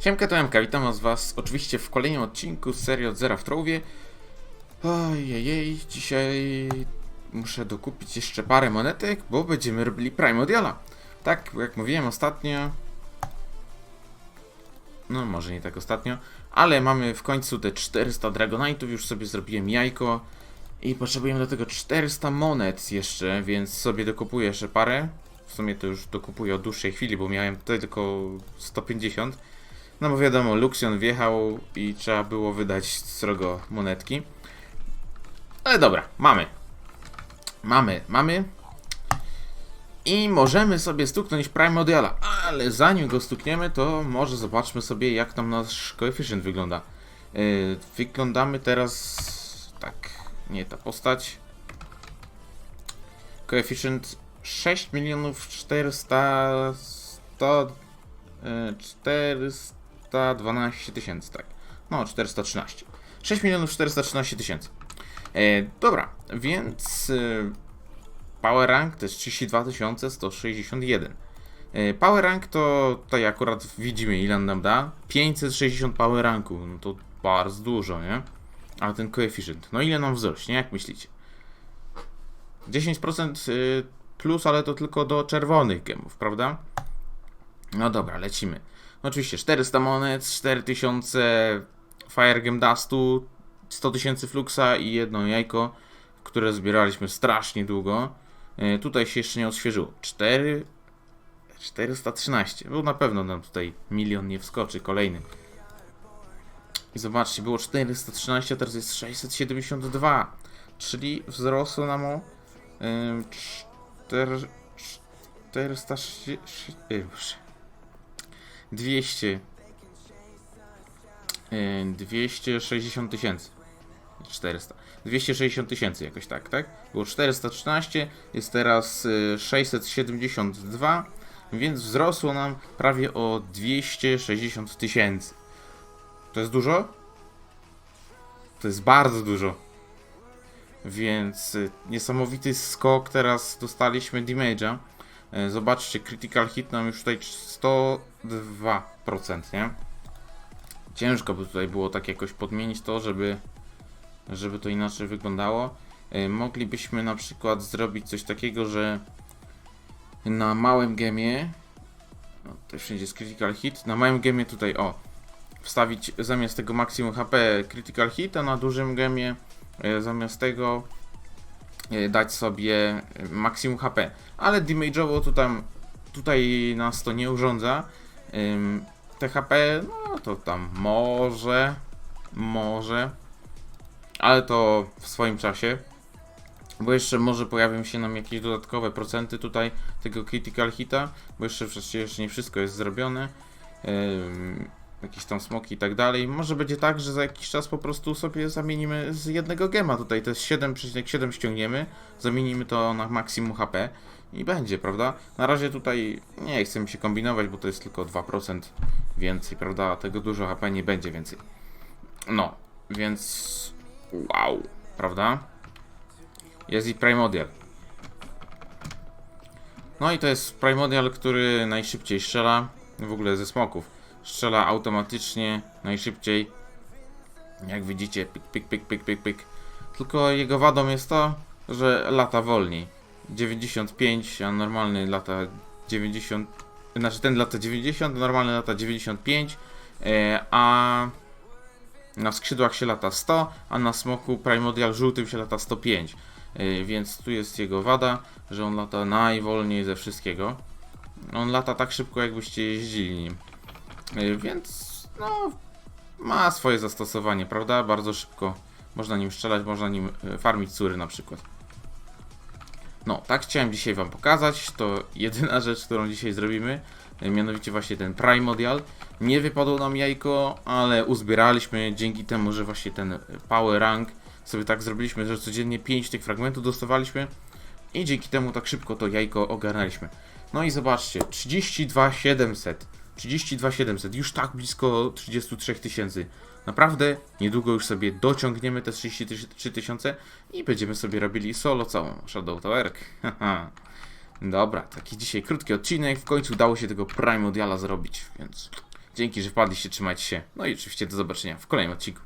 Siemka to Emka, witam was oczywiście w kolejnym odcinku serii od Zera w Trowie. Ojej, dzisiaj muszę dokupić jeszcze parę monetek, bo będziemy robili Primordiala. Tak, jak mówiłem ostatnio, no może nie tak ostatnio, ale mamy w końcu te 400 Dragonite'ów, już sobie zrobiłem jajko i potrzebujemy do tego 400 monet jeszcze, więc sobie dokupuję jeszcze parę. W sumie to już dokupuję od dłuższej chwili, bo miałem tutaj tylko 150. No bo wiadomo, Luxion wjechał i trzeba było wydać srogo monetki. Ale dobra, mamy. Mamy, mamy. I możemy sobie stuknąć Primordiala, ale zanim go stukniemy, to może zobaczmy sobie jak tam nasz koeficjent wygląda. Yy, wyglądamy teraz tak, nie ta postać. Koeficjent 6 milionów 400 100 yy, 412 tysięcy, tak. No, 413. 6 milionów 413 tysięcy. E, dobra, więc e, Power Rank to jest 32 161. E, Power Rank to tutaj akurat widzimy ile nam da. 560 Power Ranku, no to bardzo dużo, nie? Ale ten koeficjent, no ile nam wzrośnie, jak myślicie? 10% y, plus, ale to tylko do czerwonych gemów, prawda? No dobra, lecimy. No Oczywiście 400 monet, 4000 Fire Gem Dustu, 100 tysięcy Fluxa i jedno jajko, które zbieraliśmy strasznie długo. E, tutaj się jeszcze nie odświeżyło. 4... 413. Bo na pewno nam tutaj milion nie wskoczy kolejny. I zobaczcie, było 413, a teraz jest 672. Czyli wzrosło nam o ym, 4, 400, 200 yy, 260 tysięcy. 400 260 tysięcy jakoś tak, tak? Było 413, jest teraz y, 672 więc wzrosło nam prawie o 260 tysięcy. To jest dużo? to jest bardzo dużo. Więc y, niesamowity skok teraz dostaliśmy damage'a Zobaczcie, critical hit nam już tutaj 102%, nie? Ciężko by tutaj było tak jakoś podmienić to, żeby, żeby to inaczej wyglądało. Y, Moglibyśmy na przykład zrobić coś takiego, że na małym gemie, no tutaj wszędzie jest critical hit, na małym gemie tutaj o, wstawić zamiast tego maksimum HP critical hit, a na dużym gemie y, zamiast tego dać sobie maksimum HP. Ale damage'owo to tam tutaj nas to nie urządza. Ym, THP, no to tam może, może, ale to w swoim czasie. Bo jeszcze może pojawią się nam jakieś dodatkowe procenty tutaj tego critical hita, bo jeszcze przecież nie wszystko jest zrobione. Jakieś tam smoki i tak dalej. Może będzie tak, że za jakiś czas po prostu sobie zamienimy z jednego gema. Tutaj to jest 7,7 ściągniemy, zamienimy to na maksimum HP i będzie, prawda? Na razie tutaj nie chcę mi się kombinować, bo to jest tylko 2% więcej, prawda? Tego dużo HP nie będzie więcej. No, więc wow, prawda? Jest i Primordial. No i to jest Primordial, który najszybciej strzela w ogóle ze smoków. Strzela automatycznie, najszybciej. Jak widzicie, pik, pik, pik, pik, pik, pik. Tylko jego wadą jest to, że lata wolniej. 95, a normalny lata 90. Znaczy ten lata 90, normalny lata 95, e, a na skrzydłach się lata 100, a na smoku Primordial żółtym się lata 105. E, więc tu jest jego wada, że on lata najwolniej ze wszystkiego. On lata tak szybko, jakbyście jeździli nim. E, więc no, ma swoje zastosowanie, prawda? Bardzo szybko można nim strzelać, można nim e, farmić cury na przykład. No, tak chciałem dzisiaj Wam pokazać. To jedyna rzecz, którą dzisiaj zrobimy. e, Mianowicie właśnie ten Primordial. Nie wypadło nam jajko, ale uzbieraliśmy dzięki temu, że właśnie ten Power Rank sobie tak zrobiliśmy, że codziennie 5 tych fragmentów dostawaliśmy. I dzięki temu tak szybko to jajko ogarnęliśmy. No i zobaczcie, 32 700. 32 700, już tak blisko 33 tysięcy. Naprawdę niedługo już sobie dociągniemy te 33 tysiące i będziemy sobie robili solo całą Shadow Towerkę. Dobra, taki dzisiaj krótki odcinek. W końcu udało się tego Primordiala zrobić, więc Dzięki, że wpadliście, trzymajcie się. No i oczywiście do zobaczenia w kolejnym odcinku.